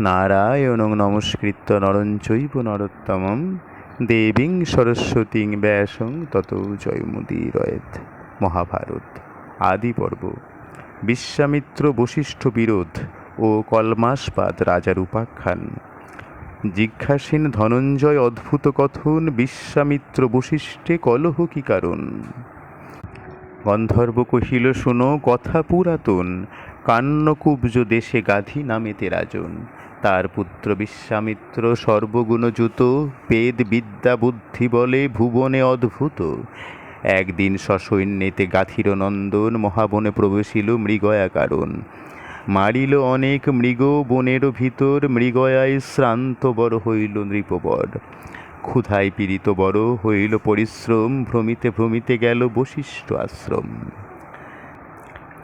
নারায়ণং নমস্কৃত্য নরং চৈব নরোত্তমম, দেবীং সরস্বতীং ব্যাসং তত জয়মুদীরয়েত মহাভারত আদি পর্ব বিশ্বামিত্র বশিষ্ঠ বিরোধ ও কলমাসপাদ রাজার উপাখ্যান জিজ্ঞাসীন ধনঞ্জয় অদ্ভুত কথন, বিশ্বামিত্র বশিষ্ঠে কলহ কি কারণ? গন্ধর্ব কহিল, শুনো, কথা পুরাতন। কান্নকুব্জ দেশে গাধি নামেতে রাজন। তার পুত্র বিশ্বামিত্র সর্বগুণযুত বেদ বিদ্যা বুদ্ধি বলে ভুবনে অদ্ভুত। একদিন সসৈন্যেতে গাথির নন্দন মহাবনে প্রবেশিল মৃগয়া কারণ মারিল অনেক মৃগ, বনের ভিতর মৃগয়ায় শ্রান্ত বড় হইল নৃপবর। ক্ষুধায় পীড়িত বড় হইল পরিশ্রম, ভ্রমিতে ভ্রমিতে গেল বশিষ্ঠ আশ্রম।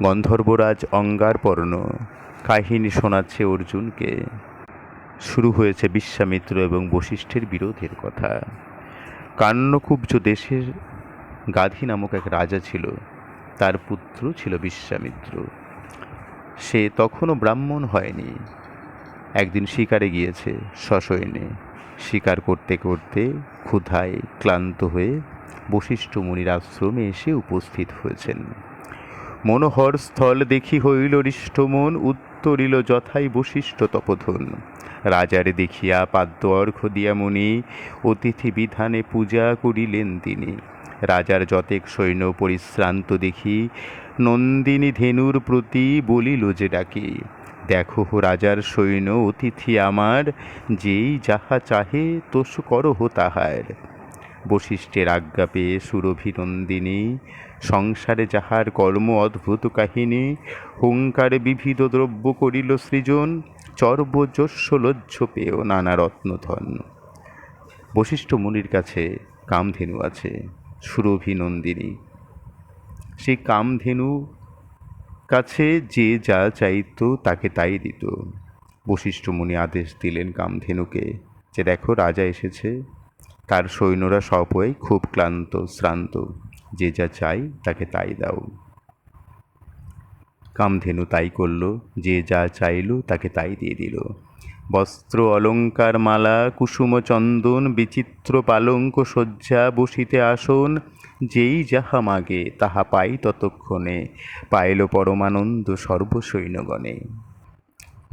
গন্ধর্বরাজ অঙ্গারপর্ণ। কাহিনী শোনাচ্ছে অর্জুনকে। শুরু হয়েছে বিশ্বামিত্র এবং বশিষ্ঠের বিরোধের কথা। কান্নকুব্জ দেশের গাধি নামক এক রাজা ছিল, তার পুত্র ছিল বিশ্বামিত্র। সে তখনও ব্রাহ্মণ হয়নি। একদিন শিকারে গিয়েছে সসৈন্যে শিকার করতে করতে ক্ষুধায় ক্লান্ত হয়ে বশিষ্ঠ মুনির আশ্রমে এসে উপস্থিত হয়েছেন। মনোহর স্থল দেখি হইল হৃষ্টমন উত্তরিল যথাই বশিষ্ঠ তপধন। রাজারে দেখিয়া পাদ্য অর্ঘ দিয়া মুনি, অতিথি বিধানে পূজা করিলেন তিনি। রাজার যতেক সৈন্য পরিশ্রান্ত দেখি, নন্দিনী ধেনুর প্রতি বলিল যে ডাকি, দেখো রাজার সৈন্য, অতিথি আমার, যেই যাহা চাহে তোষ করহ তাহার। বশিষ্ঠের আজ্ঞা পেয়ে সুরভিনন্দিনী, সংসারে যাহার কর্ম অদ্ভুত কাহিনী, হুঙ্কারে বিবিধ দ্রব্য করিল সৃজন চর্বযস্য লজ্জ পেয়েও নানা রত্নধন। বশিষ্ঠ মুনির কাছে কামধেনু আছে সুরভিনন্দিনী। সেই কামধেনু কাছে যে যা চাইত তাকে তাই দিত। বশিষ্ঠ মুনি আদেশ দিলেন কামধেনুকে যে দেখো রাজা এসেছে। তার সৈন্যরা সপয় খুব ক্লান্ত, শ্রান্ত। যে যা চাই তাকে তাই দাও। কামধেনু তাই করল, যে যা চাইল তাকে তাই দিয়ে দিল। বস্ত্র, অলঙ্কার, মালা, কুসুম, চন্দন, বিচিত্র পালঙ্ক, শয্যা, বসিতে আসন, যেই যাহা মাগে তাহা পাই ততক্ষণে। পাইল পরমানন্দ সর্বসৈন্যগণে।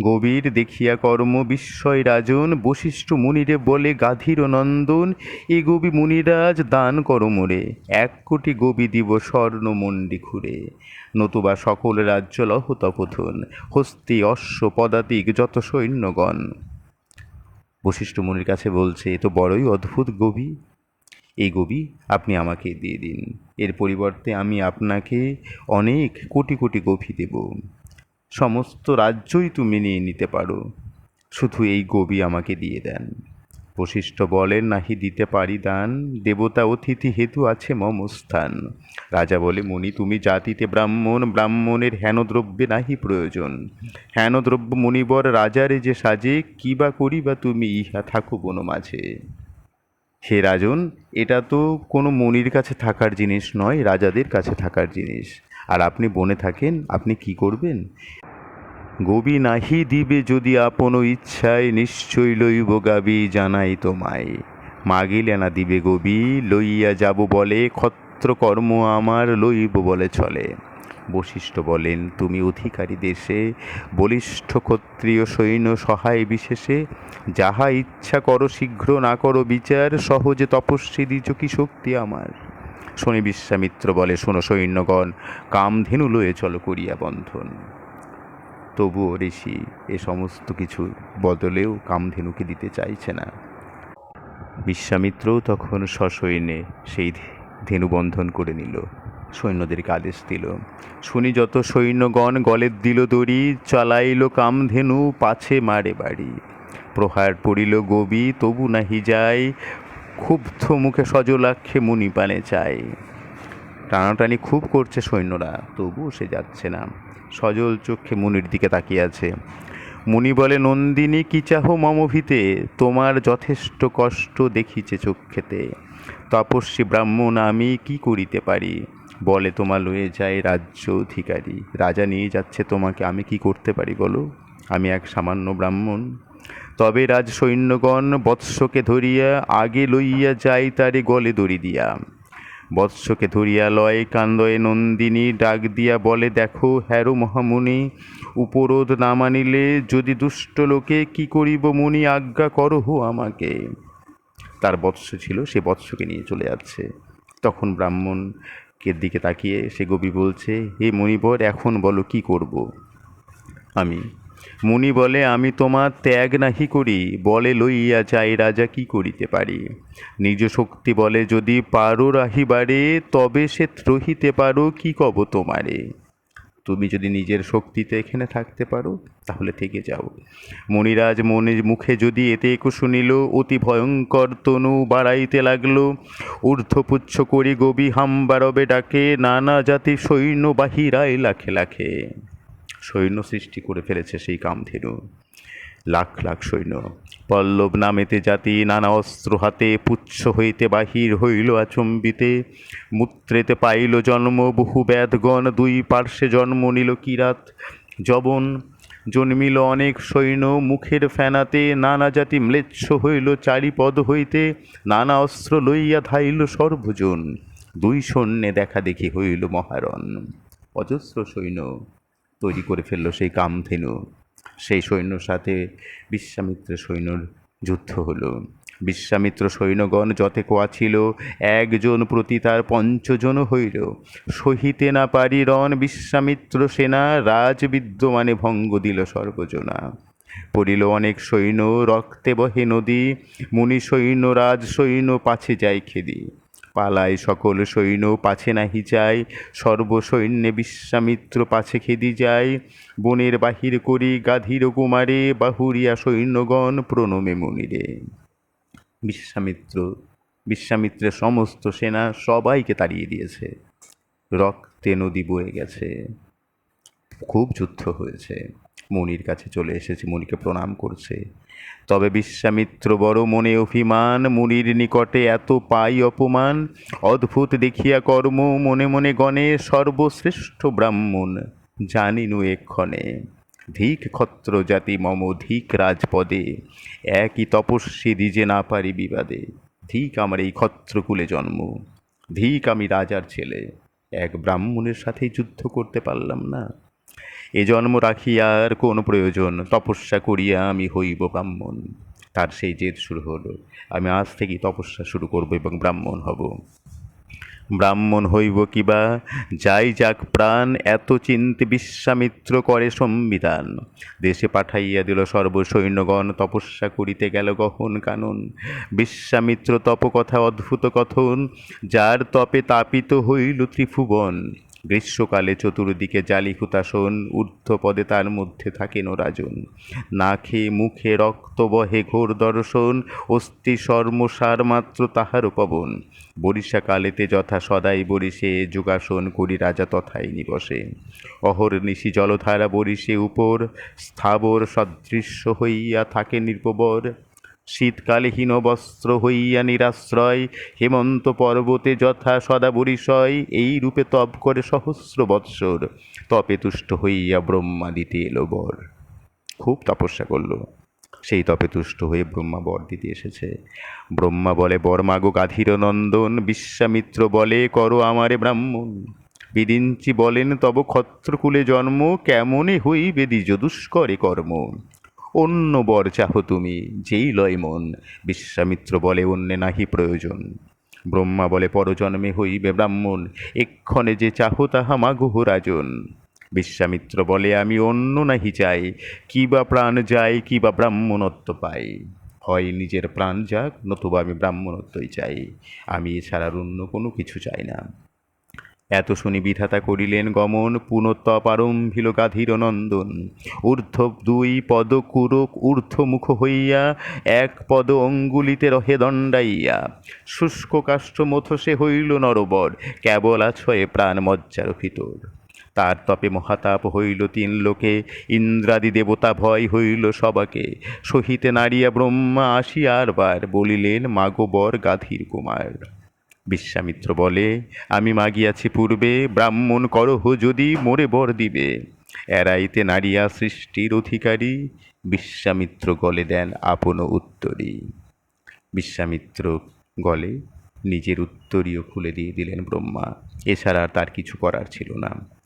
গভীর দেখিয়া কর্ম বিস্ময় রাজন, বশিষ্ঠ মুনিরে বলে, গাধীর নন্দন, এ গবি মুনিরাজ দান কর মোরে। এক কোটি গবি দিব স্বর্ণ মন্ডি খুঁড়ে। নতুবা সকল রাজ্য লহ তপথন হস্তি অশ্ব পদাতিক যত সৈন্যগণ। বশিষ্ঠ মুনির কাছে বলছে, এ তো বড়ই অদ্ভুত গবি এই গবি আপনি আমাকে দিয়ে দিন। এর পরিবর্তে আমি আপনাকে অনেক কোটি কোটি গভি দেব। সমস্ত রাজ্যই তুমি নিয়ে নিতে পারো। শুধু এই গবি আমাকে দিয়ে দেন। বশিষ্ঠ বলেন, নাহি দিতে পারি দান। দেবতা অতিথি হেতু আছে মম স্থান রাজা বলে, মুনি, তুমি জাতিতে ব্রাহ্মণ। ব্রাহ্মণের হেনদ্রব্যে নাহি প্রয়োজন। হেনদ্রব্য মুনিবর রাজারে যে সাজে, কি বা করি বা তুমি ইহা থাকো কোনো মাঝে। হে রাজন, এটা তো কোনো মনির কাছে থাকার জিনিস নয়, রাজাদের কাছে থাকার জিনিস। আর আপনি বনে থাকেন, আপনি কি করবেন? গবি নাহি দিবে যদি আপন ইচ্ছায় নিশ্চয় লইব গাবি জানাই তোমায়। মাগিলে না দিবে গবি, লইয়া যাব বলে ক্ষত্র কর্ম আমার লইব বলে চলে। বশিষ্ঠ বলেন, তুমি অধিকারী দেশে, বলিষ্ঠ ক্ষত্রিয় সৈন্য সহায় বিশেষে, যাহা ইচ্ছা করো শীঘ্র না করো বিচার, সহজে তপস্বী দিজ কি শক্তি আমার? শনি বিশ্বামিত্র বলে, শোনো সৈন্যগণ কামধেনু লয়ে চলো করিয়া বন্ধন। তবুও ঋষি, এ সমস্ত কিছু বদলেও কামধেনুকে দিতে চাইছে না। বিশ্বামিত্রও তখন সসৈন্যে সেই ধেনু বন্ধন করে নিল। সৈন্যদেরকে আদেশ দিল, শুনি যত সৈন্যগণ গলের দিল দড়ি, চালাইল কামধেনু পাছে মারে বাড়ি। প্রহার পড়িল গবি, তবু নাহি যায় ক্ষুব্ধ মুখে সজলাক্ষে মুনি পানে চায়। টানাটানি খুব করছে সৈন্যরা, তবুও সে যাচ্ছে না। সজল চক্ষে মুনির দিকে তাকিয়ে আছে। মুনি বলে, নন্দিনী, কি চাহ মমভিতে তোমার যথেষ্ট কষ্ট দেখিছে চক্ষেতে তপস্বী ব্রাহ্মণ, আমি কি করিতে পারি? বলে তোমার লয়ে যায় রাজ্য অধিকারী। রাজা নিয়ে যাচ্ছে তোমাকে, আমি কি করতে পারি বলো? আমি এক সামান্য ব্রাহ্মণ। তবে রাজ সৈন্যগণ বৎসকে ধরিয়া আগে লইয়া যায় তারে গলে দড়ি দিয়া। বৎসকে ধরিয়া লয় কান্দয়ে নন্দিনী ডাক দিয়া বলে, দেখো হ্যারো মহামুনি, উপরোধ না মানিলে যদি দুষ্ট লোকে কি করিব মুনি, আজ্ঞা করহো আমাকে। তার বৎস ছিল, সে বৎসকে নিয়ে চলে যাচ্ছে। তখন ব্রাহ্মণকে দিকে তাকিয়ে সে গোপী বলছে, হে মণিবর এখন বলো কি করব? আমি মুনি বলে, আমি তোমার ত্যাগ নাহি করি, বলে লইয়া যাই রাজা কি করিতে পারি? নিজ শক্তি বলে, যদি পারো রাহিবারে, তবে সে রহিতে পারো, কি কব তোমারে? তুমি যদি নিজের শক্তিতে এখানে থাকতে পারো, তাহলে থেকে যাও। মণিরাজ মনের মুখে যদি এতে একু শুনিল, অতি ভয়ঙ্কর তনু বাড়াইতে লাগল। ঊর্ধ্বপুচ্ছ করি গবি হাম্বারবে ডাকে, নানা জাতি সৈন্য বাহিরায় লাখে লাখে। সৈন্য সৃষ্টি করে ফেলেছে সেই কামধেনু। লাখ লাখ সৈন্য। পল্লব নামেতে জাতি, নানা অস্ত্র হাতে পুচ্ছ হইতে বাহির হইল আচম্বিতে। মূত্রেতে পাইল জন্ম, বহু ব্যাধগণ, দুই পার্শ্বে জন্ম নিল কিরাত। জবন জন্মিল অনেক সৈন্য, মুখের ফেনাতে নানা জাতি ম্লেচ্ছ হইল চারিপদ হইতে। নানা অস্ত্র লইয়া ধাইল সর্বজন। দুই সৈন্যে দেখা দেখি হইল মহারণ। অজস্র সৈন্য। তৈরি করে ফেলল সেই কামধেনু। সেই সৈন্যর সাথে বিশ্বামিত্রের সৈন্যর যুদ্ধ হলো। বিশ্বামিত্র সৈন্যগণ যতে কোয়া ছিল, একজন প্রতি তার পঞ্চজন হইল। সহিতে না পারি রণ বিশ্বামিত্র সেনা, রাজ বিদ্যমানে ভঙ্গ দিল সর্বজনা। পড়িল অনেক সৈন্য, রক্তে বহে নদী, মুনি সৈন্য, রাজ সৈন্য পাছে যায় খেদি। পালায় সকল সৈন্য পাছে নাহি যায়, সর্বসৈন্যে বিশ্বামিত্র পাছে খেদি যায়। বনের বাহির করি গাধীর কুমারে, বাহুরিয়া সৈন্যগণ প্রণমে মুনিরে। বিশ্বামিত্র, বিশ্বামিত্রের সমস্ত সেনা সবাইকে তাড়িয়ে দিয়েছে। রক্তে নদী বয়ে গেছে। খুব যুদ্ধ হয়েছে। মনির কাছে চলে এসেছে, মনিকে প্রণাম করছে। তবে বিশ্বামিত্র বড় মনে অভিমান, মুনির নিকটে এত পাই অপমান। অদ্ভুত দেখিয়া কর্ম মনে মনে গণে সর্বশ্রেষ্ঠ ব্রাহ্মণ। জানিনু এক্ষণে ধিক ক্ষত্র জাতি মম ধিক রাজপদে। একই তপস্বী দিজে না পারি বিবাদে। ধিক আমার এই ক্ষত্রকুলে জন্ম। ধিক আমি রাজার ছেলে। এক ব্রাহ্মণের সাথেই যুদ্ধ করতে পারলাম না। এ জন্ম রাখিয়া আর কোন প্রয়োজন? তপস্যা করিয়া আমি হইব ব্রাহ্মণ। তার সেই জেদ শুরু হলো। আমি আজ থেকেই তপস্যা শুরু করব এবং ব্রাহ্মণ হব। ব্রাহ্মণ হইব কিবা? যাই যাক প্রাণ, এত চিন্তে বিশ্বামিত্র করে সংবিধান। দেশে পাঠাইয়া দিল সর্বসৈন্যগণ, তপস্যা করিতে গেল গহন কানন। বিশ্বামিত্র তপকথা অদ্ভুত কথন, যার তপে তাপিত হইল ত্রিভুবন। গ্রীষ্মকালে চতুর্দিকে জালি হুতাসন ঊর্ধ্বপদে তার মধ্যে থাকেন ও রাজন না খেয়ে মুখে রক্ত বহে ঘোর দর্শন, অস্থি শর্মসার মাত্র তাহার পবন বরিশাকালেতে যথা সদাই বরিশে যোগাসন করি রাজা তথাই নিবসে। অহর নিশি জলধারা বরিশে উপর, স্থাবর সদৃশ্য হইয়া থাকে নির্পবর শীতকালে হীন বস্ত্র হইয়া নিরাশ্রয়, হেমন্ত পর্বতে যথা সদা বরিশয় এই রূপে তপ করে সহস্র বৎসর। তপে তুষ্ট হইয়া ব্রহ্মা দিতে এলো বর। খুব তপস্যা করল। সেই তপে তুষ্ট হয়ে ব্রহ্মা বর দিতে এসেছে। ব্রহ্মা বলে বর্মাগো গাধীর নন্দন, বিশ্বামিত্র বলে, করো আমারে ব্রাহ্মণ। বিদিঞ্চি বলেন, তব ক্ষত্রকুলে জন্ম, কেমনে হইবে দ্বিজ দুষ্করে কর্ম? অন্য বর চাহ তুমি, যেই লয় মন। বিশ্বামিত্র বলে, অন্যে নাহি প্রয়োজন। ব্রহ্মা বলে, পরজন্মে হইবে ব্রাহ্মণ, এক্ষণে যে চাহ তাহা মাগুহ রাজন। বিশ্বামিত্র বলে, আমি অন্য নাহি চাই, কি বা প্রাণ যাই কি বা ব্রাহ্মণত্ব পাই। হয় নিজের প্রাণ যাক, নতুবা আমি ব্রাহ্মণত্বই চাই। আমি এছাড়া আর অন্য কোনো কিছু চাই না। এত শুনি বিধাতা করিলেন গমন পুনঃতপ আরম্ভিল গাধীর নন্দন ঊর্ধ্ব দুই পদ কুরক ঊর্ধ্বমুখ হইয়া, এক পদ অঙ্গুলিতে রহে দণ্ডাইয়া। শুষ্ক কাষ্ঠ মথসে হইল নরবর, কেবল আছয়ে প্রাণ মজ্জার ভিতর। তার তপে মহাতাপ হইল তিন লোকে, ইন্দ্রাদি দেবতা ভয় হইল সবাকে। সহিতে নাড়িয়া ব্রহ্মা আসিয়ার বার বলিলেন মাগবর গাধীর কুমার। বিশ্বামিত্র বলে, আমি মাগিয়াছি পূর্বে, ব্রাহ্মণ করহ যদি মোরে বর দিবে। এড়াইতে নারিয়া সৃষ্টির অধিকারী বিশ্বামিত্র গলে দেন আপন উত্তরী। বিশ্বামিত্র গলে নিজের উত্তরীয় খুলে দিয়ে দিলেন ব্রহ্মা। এছাড়া তার কিছু করার ছিল না।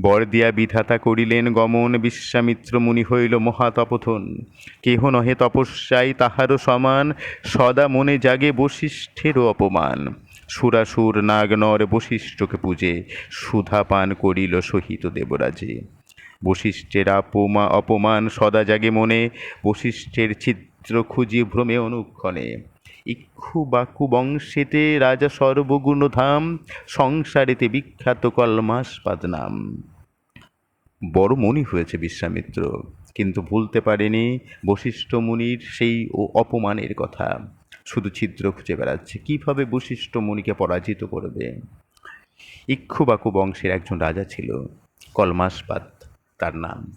বর দিয়া বিধাতা করিলেন, গমন বিশ্বামিত্র মুনি হইল মহাতপথন কেহ নহে তপস্যায় তাহারও সমান, সদা মনে জাগে বশিষ্ঠেরও অপমান। সুরাসুর নাগনর বশিষ্ঠকে পূজে, সুধা পান করিল সহিত দেবরাজে। বশিষ্ঠের আপমা, অপমান সদা জাগে মনে, বশিষ্ঠের চিত্র খুঁজি ভ্রমে অনুক্ষণে। ইক্ষু বাকু বংশেতে রাজা সর্বগুণ ধাম, সংসারেতে বিখ্যাত কলমাসপাদ নাম। বড় মনি হয়েছে বিশ্বামিত্র, কিন্তু ভুলতে পারেনি বশিষ্ঠ মুনির সেই ও অপমানের কথা। শুধু ছিদ্র খুঁজে বেড়াচ্ছে। কীভাবে বশিষ্ঠ মুনিকে পরাজিত করবে? ইক্ষুবাকু বংশের একজন রাজা ছিল কলমাসপাদ তার নাম।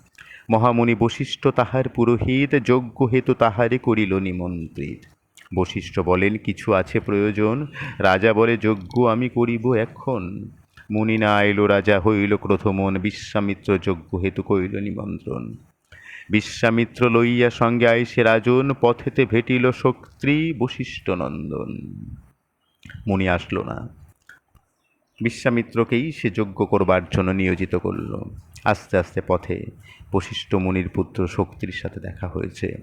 মহামণি বশিষ্ঠ তাহার পুরোহিত, যজ্ঞ হেতু তাহারে করিল নিমন্ত্রিত। বশিষ্ঠ বলেন, কিছু আছে প্রয়োজন? রাজা বলে, যজ্ঞ আমি করিব এখন। মুনি না আইল রাজা হইল ক্রোধমন, বিশ্বামিত্র যজ্ঞ হেতু করিল নিমন্ত্রণ। বিশ্বামিত্র লইয়া সঙ্গে আইসে রাজন, পথেতে ভেটিল শক্তি বশিষ্ঠ নন্দন। মুনি আসল না। বিশ্বামিত্রকেই সে যজ্ঞ করবার জন্য নিয়োজিত করল। আস্তে আস্তে পথে বশিষ্ঠ মুনির পুত্র শক্তির সাথে দেখা হয়েছে।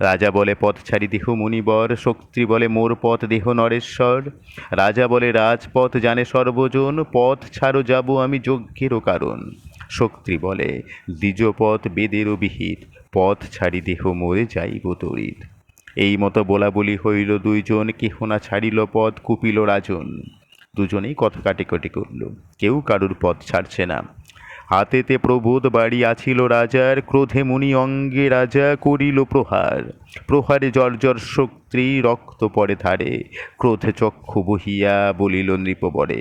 রাজা বলে, পথ ছাড়ি দেহ মুনিবর, শক্তি বলে, মোর পথ দেহ নরেশ্বর। রাজা বলে, রাজপথ জানে সর্বজন, পথ ছাড়ো যাব আমি যজ্ঞেরও কারণ। শক্তি বলে। দ্বিজ পথ বেদেরও বিহিত, পথ ছাড়ি দেহ মরে যাইব তরিত এই মতো বলা বলি হইল দুইজন, কেহ না ছাড়িল পথ, কুপিল রাজন। দুজনেই কথা কাটিকাটি করল, কেউ কারুর পথ ছাড়ছে না। হাতেতে প্রবোধ বাড়ি আছিল রাজার, ক্রোধে মুনি অঙ্গে রাজা করিল প্রহার। প্রহারে জর্জর শক্তি, রক্ত পড়ে ধারে, ক্রোধে চক্ষু বহিয়া বলিল নৃপবরে।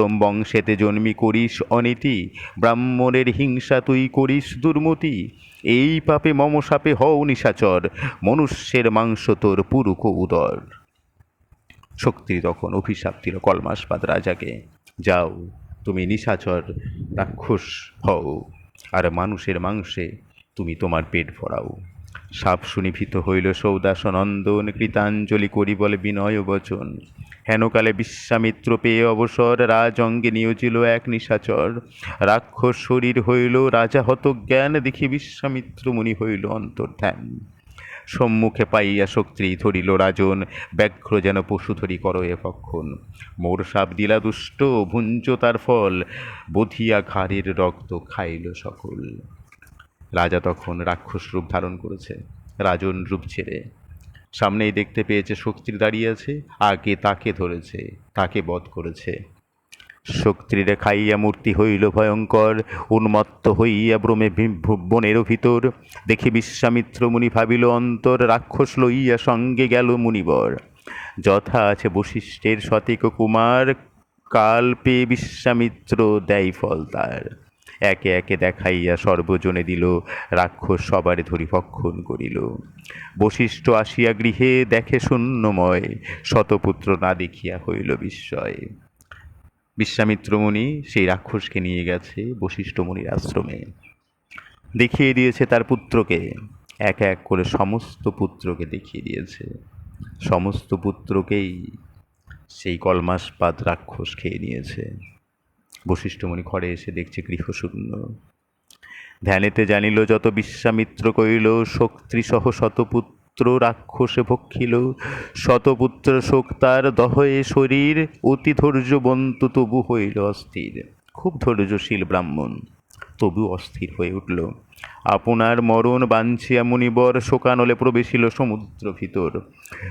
উত্তম বংশেতে জন্মি করিস অনীতি, ব্রাহ্মণের হিংসা তুই করিস দুর্মতি। এই পাপে মম সাপে হও নিশাচর, মনুষ্যের মাংস তোর পুরুক উদর। শক্তি তখন অভিশাপ দিল কলমাসপাদ রাজাকে, যাও, তুমি নিশাচর রাক্ষস হও, আর মানুষের মাংসে তুমি তোমার পেট ভরাও। সাপ শুনি ভীত হইল সৌদাস নন্দন কৃতাঞ্জলি করি বলে বিনয় বচন। হেনকালে বিশ্বামিত্র পেয়ে অবসর রাজ অঙ্গে নিয়োজিল এক নিশাচর। রাক্ষস শরীর হইল, রাজা হত জ্ঞান দেখি বিশ্বামিত্র মুনি হইল অন্তর্ধ্যান সম্মুখে পাইয়া শক্তি ধরিল রাজন, ব্যাঘ্র যেন পশু ধরি করয়ে ভক্ষণ মোর সাপ দিলা দুষ্ট, ভুঞ্জ তার ফল, বধিয়া ঘাড়ের রক্ত খাইল সকল। রাজা তখন রাক্ষস রূপ ধারণ করেছে, রাজন রূপ ছেড়ে সামনেই দেখতে পেয়েছে শক্তির দাঁড়িয়ে আছে, আগে তাকে ধরেছে, তাকে বধ করেছে। শক্তিরে খাইয়া মূর্তি হইল ভয়ঙ্কর, উন্মত্ত হইয়া ভু- বনেরও ভিতর। দেখি বিশ্বামিত্র মুনি ভাবিল, অন্তর রাক্ষস লইয়া সঙ্গে গেল মুনিবর। যথা আছে বশিষ্ঠের সতীক কুমার, কাল পেয়ে বিশ্বামিত্র দেয় ফল তার। একে একে দেখাইয়া সর্বজনে দিল, রাক্ষস সবারে ধরি ভক্ষণ করিল। বশিষ্ঠ আসিয়া গৃহে দেখে শূন্যময় শতপুত্র না দেখিয়া হইল বিস্ময়। বিশ্বামিত্র মুনি সেই রাক্ষসকে নিয়ে গেছে বশিষ্ঠ মুনির আশ্রমে। দেখিয়ে দিয়েছে তার পুত্রকে, এক এক করে সমস্ত পুত্রকে দেখিয়ে দিয়েছে। সমস্ত পুত্রকেই সেই কলমাসপাত রাক্ষস খেয়ে নিয়েছে। বশিষ্ঠমণি ঘরে এসে দেখছে গৃহশূন্য। ধ্যানেতে জানিল, যত বিশ্বামিত্র কইল শক্তিসহ শতপুত্র রাক্ষসে ভক্ষিল। শতপুত্র শক্তার তার দহয়ে শরীর, অতি ধৈর্যবন্ত তবু হইল অস্থির। খুব ধৈর্যশীল ব্রাহ্মণ। তবু অস্থির হয়ে উঠল। আপনার মরণ বাঞ্ছিয়া মুনিবর শোকানলে প্রবেশিল সমুদ্র ভিতর।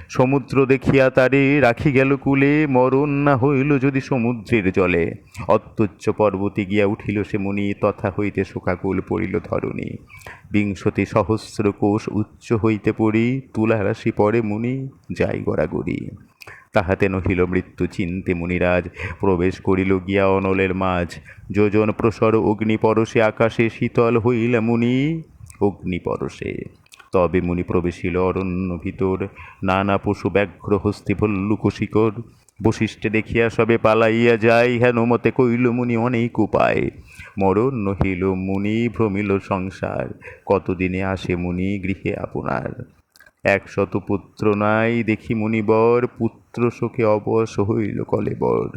সমুদ্র দেখিয়া তারে রাখি গেল কুলে, মরণ না হইল যদি সমুদ্রের জলে। অত্যুচ্চ পর্বতে গিয়া উঠিল সে মুনি, তথা হইতে শোকাকুল পড়িল ধরণী। বিংশতি সহস্র কোষ উচ্চ হইতে পড়ি তুলা রাশি পরে মুনি, যাই গড়াগড়ি। তাহাতে নহিল মৃত্যু চিন্তে মুনিরাজ। প্রবেশ করিল গিয়া অনলের মাঝ। যোজন প্রসর অগ্নি পরশে আকাশে শীতল হইল মুনি। অগ্নি পরশে তবে মুনি প্রবেশিল অরণ্য ভিতর। নানা পশু ব্যাঘ্র হস্তি ভল্লুক বশিষ্ঠে দেখিয়া সবে পালাইয়া যায় হেন মতে কইল মুনি অনেক উপায়। মরণ নহিল মুনি, ভ্রমিল সংসার। কতদিনে আসে মুনি গৃহে আপনার? একশত পুত্র নাই, দেখি মুনিবর, পুত্র শোকে অবশ হইল কলেবর।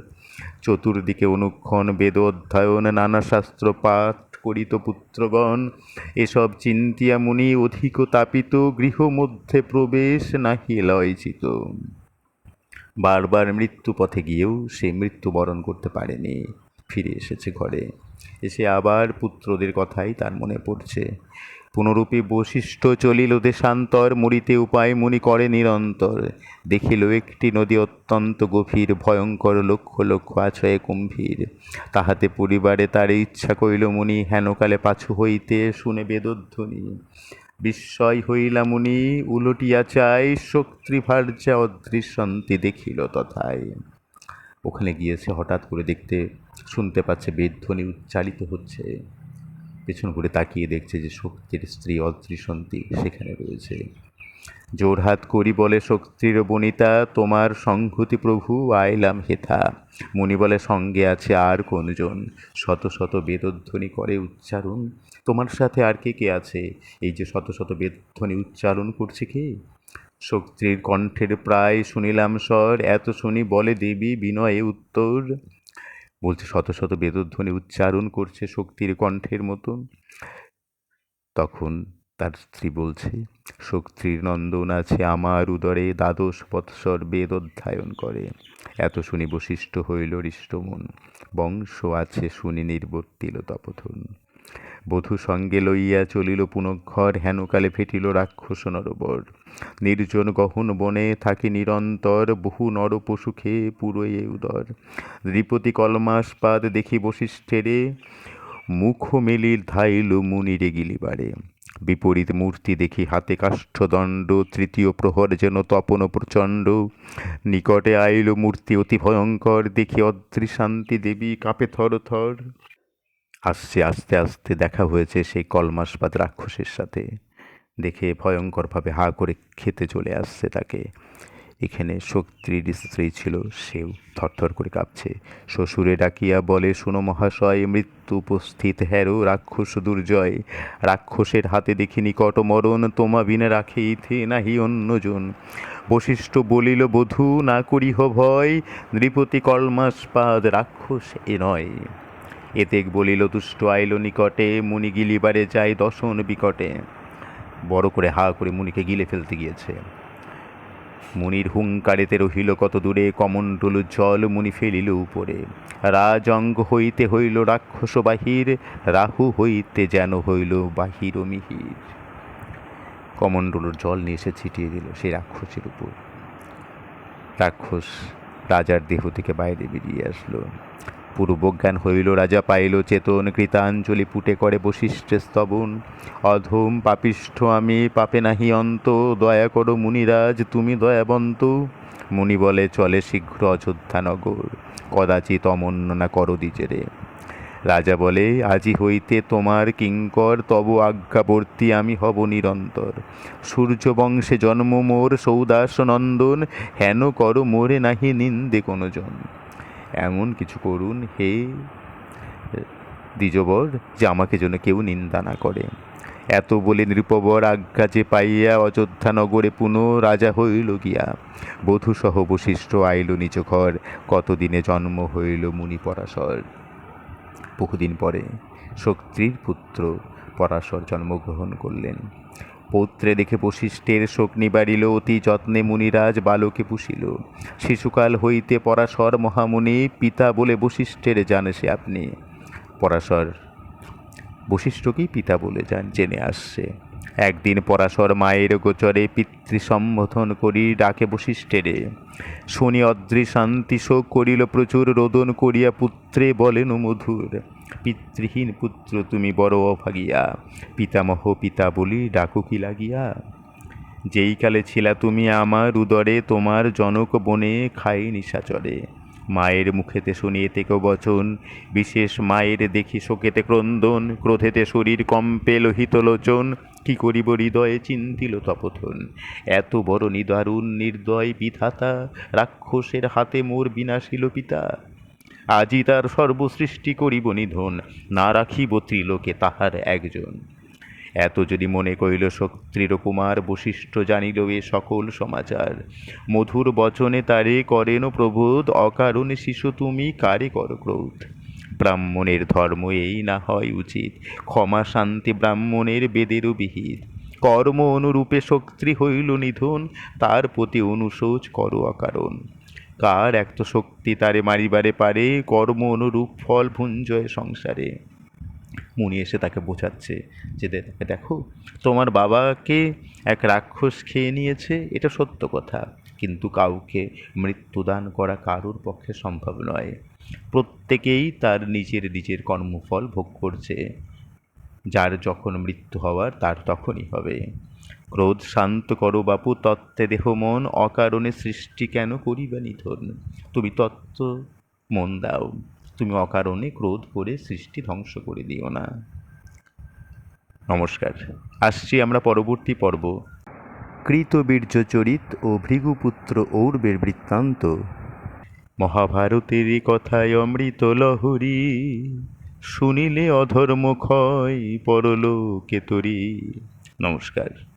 চতুর্দিকে অনুক্ষণ বেদ অধ্যয়ন, নানা শাস্ত্র পাঠ করিত পুত্রগণ। এসব চিন্তিয়া মুনি অধিক তাপিত, গৃহ মধ্যে প্রবেশ নাহি লয়চিত। বারবার মৃত্যু পথে গিয়েও সে মৃত্যুবরণ করতে পারেনি। ফিরে এসেছে ঘরে। এসে আবার পুত্রদের কথাই তার মনে পড়ছে। পুনরূপে বশিষ্ঠ চলিল দেশান্তর মরিতে উপায় মুনি করে নিরন্তর। দেখিল একটি নদী অত্যন্ত গভীর, ভয়ঙ্কর, লক্ষ লক্ষ আছয়ে কুম্ভীর। তাহাতে পরিবারে তার ইচ্ছা কইল মুনি হেনকালে পাছু হইতে শুনে বেদধ্বনি। বিস্ময় হইলা মুনি, উলটিয়া চাই, শক্তিভার্যা অদৃশ্যন্তি দেখিল তথায়। ওখানে গিয়েছে, হঠাৎ করে দেখতে শুনতে পাচ্ছে, বেদধ্বনি উচ্চারিত হচ্ছে। পেছন ঘুরে তাকিয়ে দেখছে যে শক্তির স্ত্রী অদৃশন্তী সেখানে রয়েছে। জোরহাত করি বলে শক্তির বনিতা, তোমার সংহতি প্রভু, আইলাম হেথা। মুনি বলে, সঙ্গে আছে আর কোনজন? শত শত বেদধ্বনি করে উচ্চারণ। তোমার সাথে আর কে কে আছে? এই যে শত শত বেদধ্বনি উচ্চারণ করছে কে? শক্তির কণ্ঠের প্রায় শুনিলাম স্বর, এত শুনি বলে দেবী বিনয়ে উত্তর। বলছে, শত শত বেদধ্বনি উচ্চারণ করছে শক্তির কণ্ঠের মতন। তখন তার স্ত্রী বলছে, শক্তির নন্দন আছে আমার উদরে, দ্বাদশ বৎসর বেদ অধ্যায়ন করে। এত শুনি বশিষ্ঠ হইল হৃষ্টমন। বংশ আছে শুনি নির্বর্তিল তপথন বধূ সঙ্গে লইয়া চলিল পুনঃঘর, হেনকালে ফেটিল রাক্ষস নরবর নির্জন গহন বনে থাকি নিরন্তর, বহু নর পশু খেয়ে পুরোয়ে উদর। নৃপতি কলমাসপাদ দেখি বশিষ্ঠেরে, মুখ মেলির ধাইল মুনিরে গিলিবারে। বিপরীত মূর্তি দেখি হাতে কাষ্ঠদণ্ড, তৃতীয় প্রহর যেন তপন প্রচণ্ড। নিকটে আইল মূর্তি অতি ভয়ঙ্কর, দেখি অদৃশান্তি দেবী কাঁপে থর থর আসছে, আস্তে আস্তে দেখা হয়েছে সেই কলমাসবাদ রাক্ষসের সাথে। দেখে ভয়ঙ্করভাবে হা করে খেতে চলে আসছে তাকে। এখানে শক্তির স্ত্রী ছিল, সেও থরথর করে কাঁপছে। শ্বশুরে ডাকিয়া বলে, শুনো মহাশয়, মৃত্যু উপস্থিত, হ্যারো রাক্ষস দুর্জয়। রাক্ষসের হাতে দেখি নিকট মরণ, তোমা বিনে রাখে ইথে নাহি অন্যজন। বশিষ্ঠ বলিল, বধূ, না করিহ ভয়, নৃপতি কলমাসপাদ রাক্ষস এ নয়। এতেক বলিল তুষ্ট আইল নিকটে, মুনি গিলিবারে যায় দশন বিকটে। বড় করে হা করে মুনিকে গিলে ফেলতে গিয়েছে। মুনির হুঙ্কারেতে রহিল কত দূরে, কমণ্ডল জল মুনি ফেলিল উপরে। রাজঙ্গ হইতে হইল রাক্ষস বাহির, রাহু হইতে যেন হইল বাহির মিহির। কমণ্ডলুর জল নিয়ে এসে ছিটিয়ে দিল সেই রাক্ষসের উপর। রাক্ষস রাজার দেহ থেকে বাইরে বেরিয়ে আসলো। পূর্বজ্ঞান হইল, রাজা পাইল চেতন, কৃতাঞ্জলি পুটে করে বশিষ্ঠে স্তবন। অধম পাপিষ্ঠ আমি, পাপে নাহি অন্ত, দয়া করো মুনিরাজ, তুমি দয়াবন্ত। মুনি বলে, চলে শীঘ্র অযোধ্যা নগর কদাচিৎ অমন্যনা করো দিজেরে রাজা বলে, আজি হইতে তোমার কিঙ্কর, তব আজ্ঞাবর্তী আমি হব নিরন্তর। সূর্য বংশে জন্ম মোর সৌদাস নন্দন হেন কর মোরে নাহি নিন্দে কোনো জন এমন কিছু করুন, হে দ্বিজবর, যে আমাকে যেন কেউ নিন্দা না করে। এত বলে নৃপবর আজ্ঞা যে পাইয়া অযোধ্যা নগরে পুনঃ রাজা হইল গিয়া। বধূসহ বশিষ্ঠ আইল নিজ ঘর, কতদিনে জন্ম হইল মুনি পরাশর বহুদিন পরে শক্তির পুত্র পরাশর জন্মগ্রহণ করলেন। পৌত্রে দেখে বশিষ্ঠের শোক নিবারিল, অতি যত্নে মুনিরাজ বালকে পুষিল। শিশুকাল হইতে পরাশর মহামুনি পিতা বলে বশিষ্ঠের জানে সে আপনি। পরাশর বশিষ্ঠকেই পিতা বলে যান, জেনে আসছে। একদিন পরাশর মায়ের গোচরে পিতৃ সম্বোধন করি ডাকে বশিষ্ঠেরে। শনি অদৃশান্তি শোক করিল প্রচুর, রোদন করিয়া পুত্রে বলেন মধুর, পিতৃহীন পুত্র তুমি বড় অভাগিয়া। পিতামহ, পিতা বলি, ডাকু কি লাগিয়া? যেই কালে ছিলা তুমি আমার উদরে, তোমার জনক বনে খাই নিশাচরে মায়ের মুখেতে শুনিয়ে থেকে বচন, বিশেষ মায়ের দেখি শোকেতে ক্রন্দন, ক্রোধেতে শরীর কম্পে লোহিত লোচন, কি করিব হৃদয়ে চিন্তিল তপথন এত বড় নিদারুণ নির্দয় বিধাতা, রাক্ষসের হাতে মোর বিনাশিল পিতা। আজি তার সর্বসৃষ্টি করিব নিধন, না রাখিব ত্রিলোকে তাহার একজন। এত যদি মনে করিল শক্তির কুমার, বশিষ্ঠ জানিল এ সকল সমাচার। মধুর বচনে তারে করেন প্রবোধ, অকারণে শিশু তুমি কারে কর ক্রোধ? ব্রাহ্মণের ধর্ম এই না হয় উচিত, ক্ষমা শান্তি ব্রাহ্মণের বেদেরও বিহিত। কর্ম অনুরূপে শক্তি হইল নিধন, তার প্রতি অনুশোচ করো অকারণ। কার এক তো শক্তি তারে মারিবারে পারে, কর্ম অনুরূপ ফল ভুঞ্জয় সংসারে। মুনি এসে তাকে বোঝাচ্ছে যে দেখো, তোমার বাবাকে এক রাক্ষস খেয়ে নিয়েছে, এটা সত্য কথা। কিন্তু কাউকে মৃত্যুদান করা কারুর পক্ষে সম্ভব নয়। প্রত্যেকেই তার নিজের নিজের কর্মফল ভোগ করছে। যার যখন মৃত্যু হওয়ার, তার তখনই হবে। ক্রোধ শান্ত করো বাপু, তত্ত্বে দেহ মন, অকারণে সৃষ্টি কেন করিবে নিধন? তুমি তত্ত্ব মন দাও। তুমি অকারণে ক্রোধ করে সৃষ্টি ধ্বংস করে দিও না। নমস্কার। আসছি আমরা পরবর্তী পর্ব। কৃতবীর্য চরিত ও ভৃগুপুত্র ঔর্বের বৃত্তান্ত। মহাভারতের কথায় অমৃত লহরী, শুনিলে অধর্ম ক্ষয় পরলোকে তরি। নমস্কার।